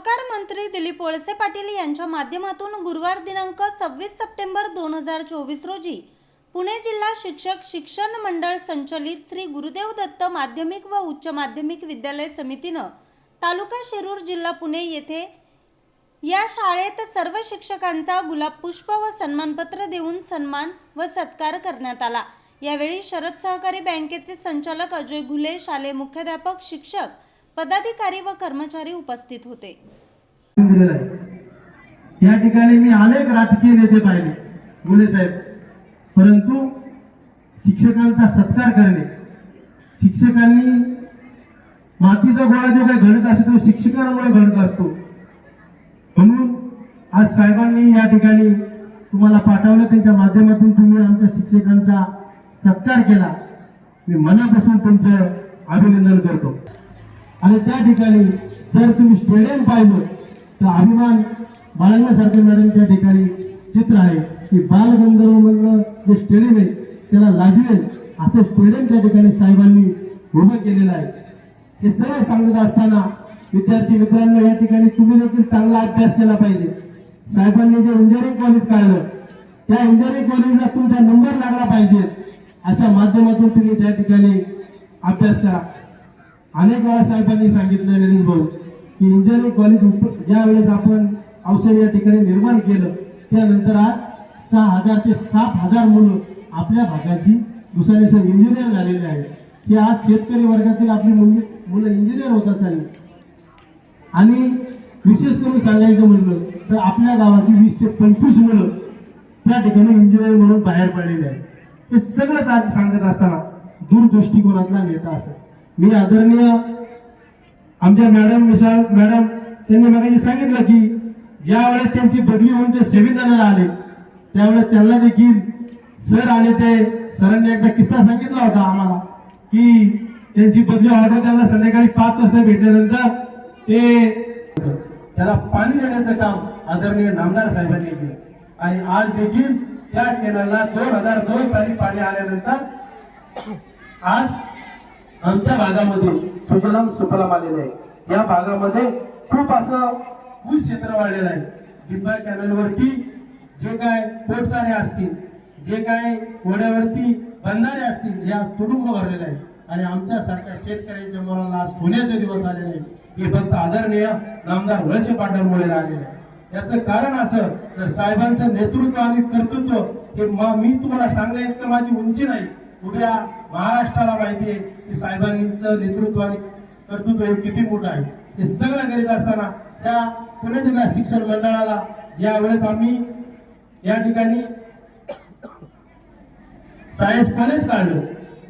सहकार मंत्री दिलीप वळसे पाटील यांच्या माध्यमातून गुरुवार दिनांक सव्वीस सप्टेंबर दोन हजार चोवीस रोजी पुणे जिल्हा शिक्षक शिक्षण मंडळ संचलित श्री गुरुदेव दत्त माध्यमिक व उच्च माध्यमिक विद्यालय समितीनं तालुका शिरूर जिल्हा पुणे येथे या शाळेत सर्व शिक्षकांचा गुलाब पुष्प व सन्मानपत्र देऊन सन्मान व सत्कार करण्यात आला. यावेळी शरद सहकारी बँकेचे संचालक अजय घुले शालेय मुख्याध्यापक शिक्षक पदाधिकारी व कर्मचारी उपस्थित होते. या ठिकाणी मी अनेक राजकीय नेते पाहिले मुले साहेब. परंतु शिक्षकांचा सत्कार करणे शिक्षकांनी मातीचा गोळा जो काही घडत असतो तो शिक्षकांमुळे घडत असतो. म्हणून आज साहेबांनी या ठिकाणी तुम्हाला पाठवलं त्यांच्या माध्यमातून तुम्ही आमच्या शिक्षकांचा सत्कार केला. मी मनापासून तुमचं अभिनंदन करतो. आणि त्या ठिकाणी जर तुम्ही स्टेडियम पाहिलं तर अभिमान बाळगण्यासारखे मॅडम त्या ठिकाणी चित्र आहे की बालगंधर्व मधलं जे स्टेडियम आहे त्याला लाजवेल असं स्टेडियम त्या ठिकाणी साहेबांनी उभं केलेलं आहे. हे सर्व सांगत असताना विद्यार्थी मित्रांनो या ठिकाणी तुम्ही देखील चांगला अभ्यास केला पाहिजे. साहेबांनी जे इंजिनिअरिंग कॉलेज काढलं त्या इंजिनिअरिंग कॉलेजला तुमचा नंबर लागला पाहिजे. अशा माध्यमातून तुम्ही त्या ठिकाणी अभ्यास करा. अनेक वेळा साहेबांनी सांगितलं गणेश भाऊ की इंजिनिअरिंग कॉलेज ज्या वेळेस आपण अवसर या ठिकाणी निर्माण केलं त्यानंतर आज सहा हजार ते सात हजार मुलं आपल्या भागाची दुसऱ्या सर इंजिनियर झालेले आहेत. की आज शेतकरी वर्गातील आपली मुली मुलं इंजिनियर होत असताना. आणि विशेष करून सांगायचं म्हटलं तर आपल्या गावाची वीस ते पंचवीस मुलं त्या ठिकाणी इंजिनियर म्हणून बाहेर पडलेले आहेत. हे सगळं आज सांगत असताना दूरदृष्टिकोनातला नेता असेल. मी आदरणीय आमच्या मॅडम मिसाळ मॅडम त्यांनी मला सांगितलं की ज्या वेळेस त्यांची बदली होऊन ते संविधानाला आले त्यावेळेस त्यांना देखील सर आले ते. सरांनी एकदा किस्सा सांगितला होता आम्हाला की त्यांची बदली ऑर्डर त्यांना संध्याकाळी पाच वाजता भेटल्यानंतर ते त्याला पाणी देण्याचं काम आदरणीय नामदार साहेबांनी केलं. आणि आज देखील त्या केनाला दोन हजार दोन साली पाणी आल्यानंतर आज आमच्या भागामध्ये सुजलाम सुफलाम आलेले आहे. या भागामध्ये खूप असं ऊस क्षेत्र वाढलेलं आहे. डिंबा कॅनलवरती जे काय पोटचारे असतील जे काय ओढ्यावरती बंधारे असतील या तुडुंब भरलेले आहे. आणि आमच्यासारख्या शेतकऱ्यांच्या मुलांना सोन्याचे दिवस आलेले आहेत. हे फक्त आदरणीय नामदार वळसे पाटणमुळे आलेले आहे. याचं कारण असं तर साहेबांचं नेतृत्व आणि कर्तृत्व हे मी तुम्हाला सांगण्या इतकं माझी उंची नाही. उद्या महाराष्ट्राला माहिती आहे की साहेबांचं नेतृत्व आणि कर्तृत्व हे किती मोठं आहे. हे सगळं करीत असताना त्या पुणे जिल्हा शिक्षण मंडळाला ज्या वेळेस आम्ही या ठिकाणी सायन्स कॉलेज काढलो.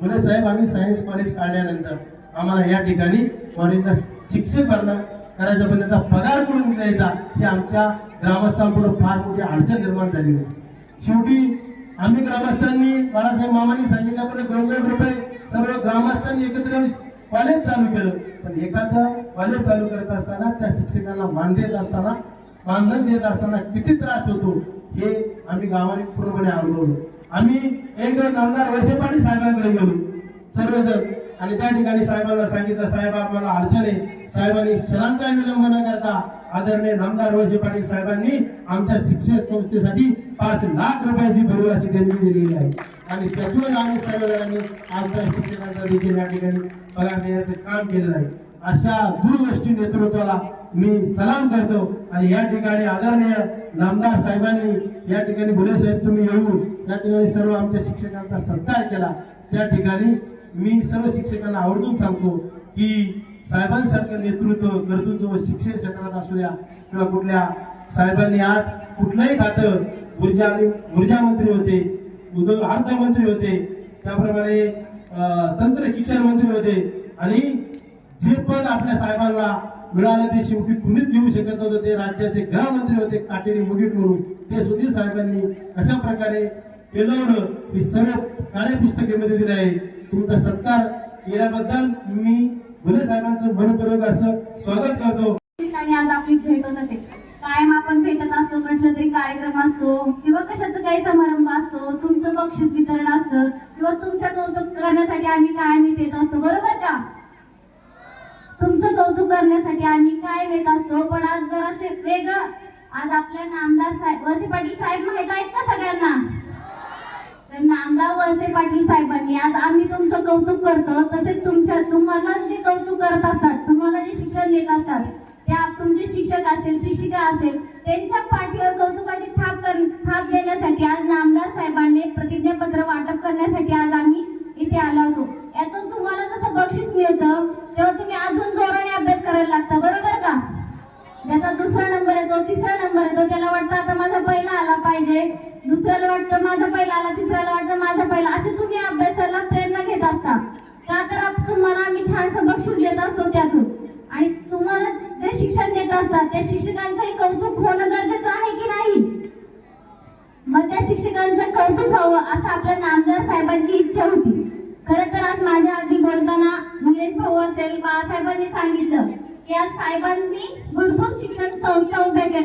बोले साहेब आम्ही सायन्स कॉलेज काढल्यानंतर आम्हाला या ठिकाणी कॉलेजला शिक्षक भरणं करायचा पण त्याचा पगार करून द्यायचा हे आमच्या ग्रामस्थांपुढे फार मोठी अडचण निर्माण झाली होती. शेवटी आम्ही ग्रामस्थांनी बाळासाहेब मामांनी सांगितल्याप्रमाणे दोन दोन रुपये सर्व ग्रामस्थांनी एकत्र कॉलेज चालू केलं. पण एखादं कॉलेज चालू करत असताना त्या शिक्षकांना मान देत असताना मानधन देत असताना किती त्रास होतो हे आम्ही गावाने पूर्णपणे अनुभवलो. आम्ही एक नामदार वैसे साहेबांकडे गेलो सर्वजण. आणि त्या ठिकाणी साहेबांना सांगितलं साहेब आम्हाला अडचण आहे. साहेबांनी क्षणांचा विलंब न करता आदरणीय नामदार वैसे पाटील साहेबांनी आमच्या शिक्षण संस्थेसाठी पाच लाख रुपयाची भरवशी त्यांनी देणगी दिलेली आहे. आणि त्यातूनच आम्ही सर्वजणांनी आज शिक्षकांचा देखील या ठिकाणी पगार देण्याचं काम केलेलं आहे. अशा दूरदृष्टी नेतृत्वाला मी सलाम करतो. आणि या ठिकाणी आदरणीय नामदार साहेबांनी या ठिकाणी भुले साहेब तुम्ही येऊन या ठिकाणी सर्व आमच्या शिक्षकांचा सत्कार केला. त्या ठिकाणी मी सर्व शिक्षकांना आवर्जून सांगतो की साहेबांसारखं नेतृत्व कर्तृत्व शिक्षण क्षेत्रात असू द्या किंवा कुठल्या साहेबांनी आज कुठलंही खातं ऊर्जा आणि ऊर्जा मंत्री होते उद्योग अर्थमंत्री होते त्याप्रमाणे तंत्र शिक्षण मंत्री होते. आणि जे पद आपल्या साहेबांना मिळालं ते शेवटी कुणीच घेऊ शकत नव्हतं. ते राज्याचे गृहमंत्री होते काटेरी मुगीट म्हणून. ते सुधीर साहेबांनी कशा प्रकारे पेलवलं ही सर्व कार्यपुस्तकेमध्ये दिलं आहे? तुमचा सत्कार केल्याबद्दल मी भुले साहेबांचं मनपूर्वक असं स्वागत करतो ठिकाणी आज आपली भेट होत असेल कायम आपण भेटत असतो कुठला तरी कार्यक्रम असतो किंवा कशाचं काही समारंभ असतो तुमचं बक्षीस वितरण असतं किंवा तुमच्या कौतुक करण्यासाठी आम्ही कायम इथे येत असतो? बरोबर का? तुमचं कौतुक करण्यासाठी आम्ही काय येत असतो? पण आज जरासे वेगळं. आज आपल्या नामदार साहेब वसे पाटील साहेब माहीत आहेत का सगळ्यांना? तर नामदार वसे पाटील साहेबांनी आज आम्ही तुमचं कौतुक करतो. तसेच तुमच्या तुम्हाला जे कौतुक करत असतात तुम्हाला जे शिक्षण देत असतात त्या तुमचे शिक्षक असेल शिक्षिका असेल त्यांच्या दुसरा नंबर येतो तिसरा नंबर येतो. त्याला वाटतं आता माझा पहिला आला पाहिजे. दुसऱ्याला वाटतं माझा पहिला आला तिसऱ्याला वाटतं माझा पहिला. असे तुम्ही अभ्यासाला प्रेरणा घेत असता. का तर तुम्हाला आम्ही छानसं बक्षीस देत असतो त्यातून. आणि तुम्हाला जे शिक्षण देत असतात त्या शिक्षकांचाही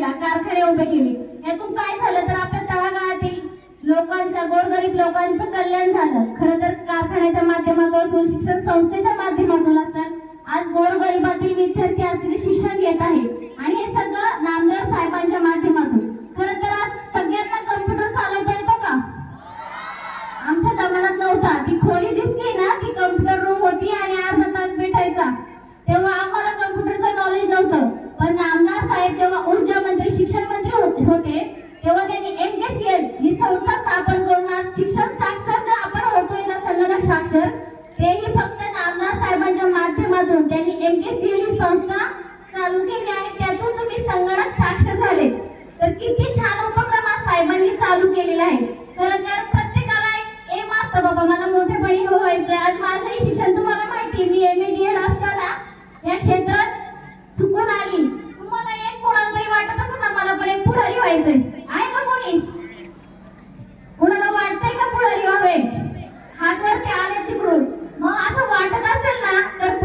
केला कारखाने उभे केले. यातून काय झालं तर आपल्या तळागाळातील लोकांचं गोरगरीब लोकांचं कल्याण झालं. खरं तर कारखान्याच्या माध्यमातून शिक्षण संस्थेच्या माध्यमातून असेल आज गोरगरिबातील विद्यार्थी असलेले शिक्षण घेत आहे आणि हे सगळं नामदार साहेबांच्या होते तेव्हा त्यांनी एम के सी एल ही संस्था स्थापन करून आज शिक्षण साक्षर जे आपण होतोय ना संगणक साक्षर तेही फक्त नामदार साहेबांच्या माध्यमातून त्यांनी एम के सी एल ही संस्था चालू केली आहे त्यातून तुम्ही संगणक साक्षर झाले. तर किती छान उपक्रम आज साहेबांनी चालू केलेला आहे. खरं तर प्रत्येकाला एक एम असतं बाबा मला मोठेपणी हो व्हायचंय आज माझंही शिक्षण तुम्हाला माहिती आहे, मी एम ए डी एड असताना या क्षेत्रात चुकून आली. वाटत पण एक पुढारी व्हायचंय. आहे का कोणी? कोणाला वाटतंय का पुढारी व्हावे? हात वरती आले तिकडून. मग असं वाटत असेल ना तर